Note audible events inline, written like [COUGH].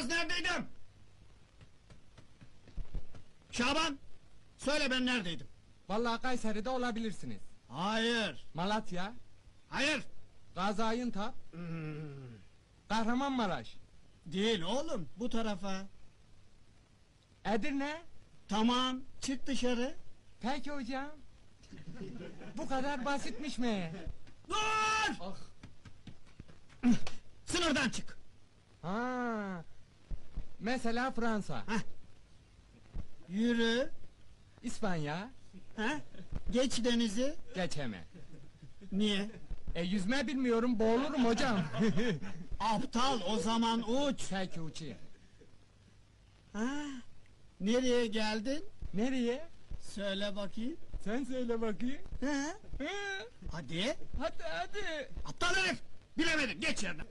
Esas neredeydim? Şaban, söyle ben neredeydim? Vallahi Kayseri'de olabilirsiniz. Hayır, Malatya, hayır. Gaziantep, Hmm, Kahramanmaraş, değil oğlum, bu tarafa. Edirne. Tamam, çık dışarı. Peki hocam. Bu kadar basitmiş mi? Dur! Ah. Sınırdan çık. Ha. Mesela Fransa, Yürü. İspanya, Ha? Geç denizi. geçeme. Niye? E yüzme bilmiyorum, boğulurum hocam. [LAUGHS] Aptal o zaman uç. Peki uçayım. Ha? Nereye geldin? Nereye? Söyle bakayım. Sen söyle bakayım. Ha? Hı, Hadi. Hadi hadi. Aptal herif. Bilemedin. Geç yerine.